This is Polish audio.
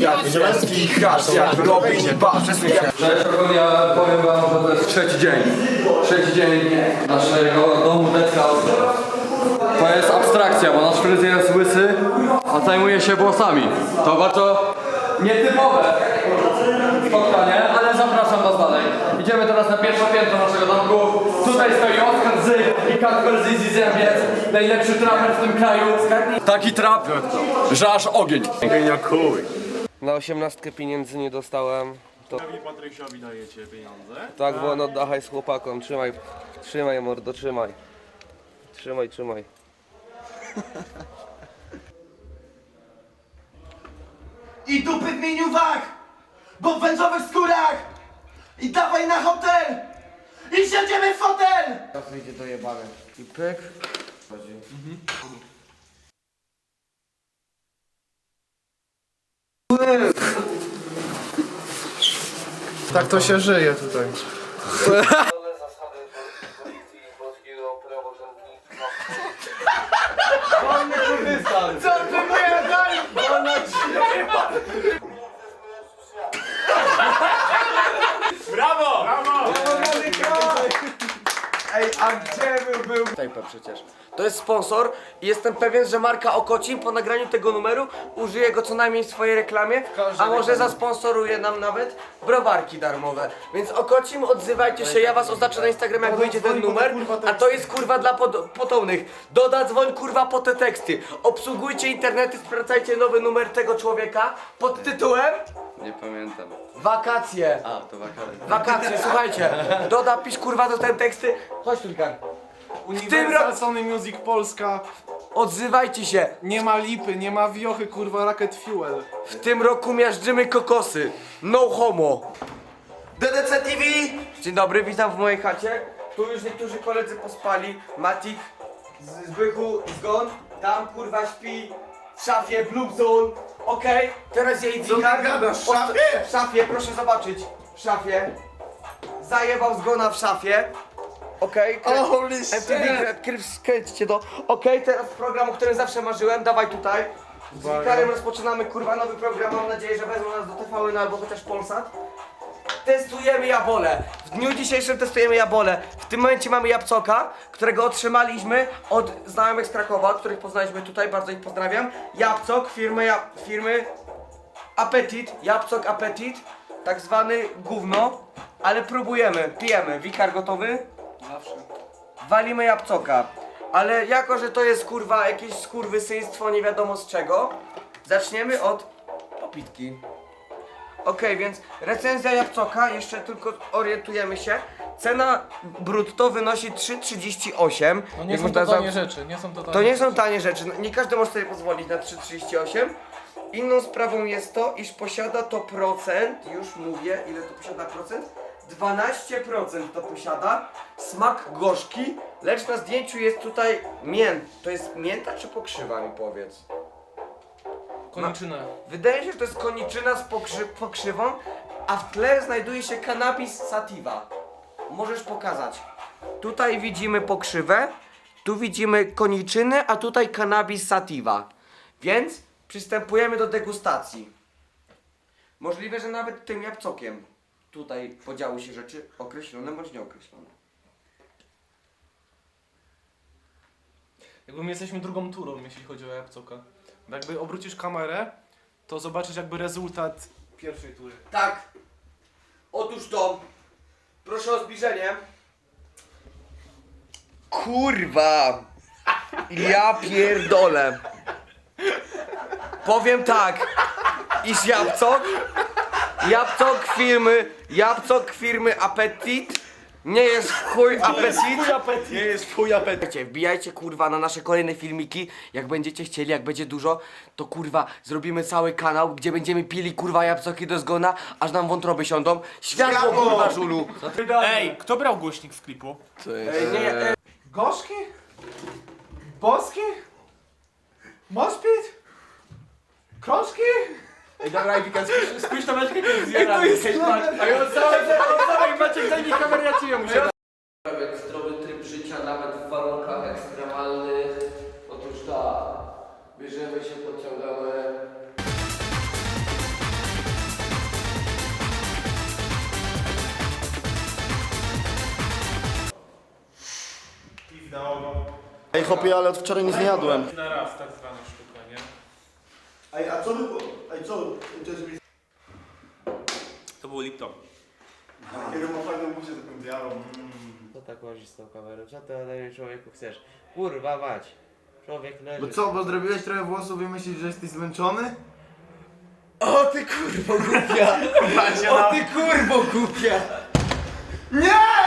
jak męski hasz, jak robić. Cześć, ogólnie powiem wam, że to jest trzeci dzień. Trzeci dzień naszego domu Dead House. To jest abstrakcja, bo nasz fryzjer jest łysy, a zajmuje się włosami. To bardzo nietypowe spotkanie, ale zapraszam was dalej. Idziemy teraz na pierwsze piętro naszego domku. Tutaj stoi Oskar Zy i Kacper Zizi Zębiec, najlepszy traper w tym kraju. Taki trap, że aż ogień. Na osiemnastkę pieniędzy nie dostałem. To... Patrysiowi dajecie pieniądze. Tak, bo no dachaj z chłopakom, trzymaj, trzymaj mordo, trzymaj. Trzymaj, trzymaj. I dupy w miniuwach, bo w wędzowych skórach. I dawaj na hotel. I siedzimy w fotel. Teraz wyjdzie dojebane. I pyk. Tak to się żyje tutaj. a gdzie był, był? Tape przecież. To jest sponsor i jestem pewien, że marka Okocim po nagraniu tego numeru użyje go co najmniej w swojej reklamie, a może zasponsoruje nam nawet browarki darmowe. Więc Okocim, odzywajcie się, ja was oznaczę na Instagramie jak wyjdzie ten numer, a to jest kurwa dla pod potomnych. Doda dzwoń kurwa po te teksty. Obsługujcie internety, sprawdzajcie nowy numer tego człowieka pod tytułem Nie pamiętam. Wakacje. A, to wakacje. Wakacje, słuchajcie. Doda, pisz kurwa do ten teksty. Chodź Tulkan. W tym roku Universal Sony Music Polska. odzywajcie się. Nie ma lipy, nie ma wiochy, kurwa, Rocket Fuel. W tym roku miażdżymy kokosy. No homo. DDC TV. Dzień dobry, witam w mojej chacie. Tu już niektórzy koledzy pospali. Matik, Z- Zbychu, Zgon. Tam kurwa śpi w szafie Blue Zone. Okej, teraz jej gadasz, w szafie? W szafie, proszę zobaczyć. W szafie. Zajebał Zgona w szafie. Okej, krę- Holy MTV, krę- krę- kręćcie to. Okej, teraz program, o którym zawsze marzyłem. Dawaj tutaj. Z Wikarem rozpoczynamy kurwa nowy program. Mam nadzieję, że wezmą nas do TVN albo chociaż Polsat. Testujemy jabole. W dniu dzisiejszym testujemy jabole. W tym momencie mamy jabłcoka, którego otrzymaliśmy od znajomych z Krakowa, których poznaliśmy tutaj, bardzo ich pozdrawiam. Jabłcok firmy, ja, firmy Appetit, jabłcok Appetit, tak zwany gówno, ale próbujemy, pijemy. Wikar gotowy? Zawsze. Walimy jabłcoka. Ale jako, że to jest kurwa jakieś skurwysyństwo nie wiadomo z czego, zaczniemy od popitki. Okej, więc recenzja jabłcoka, jeszcze tylko orientujemy się. Cena brutto wynosi 3,38. No nie są można to tanie za- rzeczy, nie są to tanie To nie rzeczy. są tanie rzeczy, no, nie każdy może sobie pozwolić na 3,38. Inną sprawą jest to, iż posiada to procent, już mówię ile to posiada procent, 12% to posiada, smak gorzki, lecz na zdjęciu jest tutaj mięt. To jest mięta czy pokrzywa mi powiedz? Koniczynę. Wydaje się, że to jest koniczyna z pokrzy pokrzywą, a w tle znajduje się cannabis sativa. Możesz pokazać. Tutaj widzimy pokrzywę, tu widzimy koniczynę, a tutaj cannabis sativa. Więc przystępujemy do degustacji. Możliwe, że nawet tym jabłcokiem tutaj podziały się rzeczy określone bądź nieokreślone. Jakby my jesteśmy drugą turą, jeśli chodzi o jabłcoka. Bo Jakby obrócisz kamerę, to zobaczysz jakby rezultat pierwszej tury. Tak. Otóż to. Proszę o zbliżenie. Kurwa. Ja pierdolę. Powiem tak. Iż jabłcok. Jabłcok firmy. Jabłcok firmy Appetit. Nie jest w chuj apetit. Nie jest twój apetyt. Słuchajcie, wbijajcie kurwa na nasze kolejne filmiki. Jak będziecie chcieli, jak będzie dużo, to kurwa zrobimy cały kanał, gdzie będziemy pili kurwa jabłcoki do zgona, aż nam wątroby siądą. Światło kurwa żulu. Ej, kto brał głośnik z klipu? Ej, nie, e, Gorzki? Boski? Mospit? Krążki? Ej, dobra, Wika, spójrz, spójrz na zjarany. Hej, patrz. A ja samej, Dawaj Maciek, zajmij kamerę, ja ją muszę zdrowy tryb życia nawet w warunkach ekstremalnych. Otóż tak, bierzemy się, podciągamy. Pif na. Ej chłopie, ale od wczoraj nic nie jadłem. Na raz tak zwana sztuka, nie? Ej, a co by... Ej, co... To jest... Jakiego ma fajną buzię taką białą. Co tak łazisz z tą kamerą? Co ty ode mnie człowieku chcesz? Kurwa mać. Człowiek leży. Bo co, bo zrobiłeś trochę włosów i myślisz, że jesteś zmęczony? O ty kurwo głupia! O ty kurwo głupia! Nie!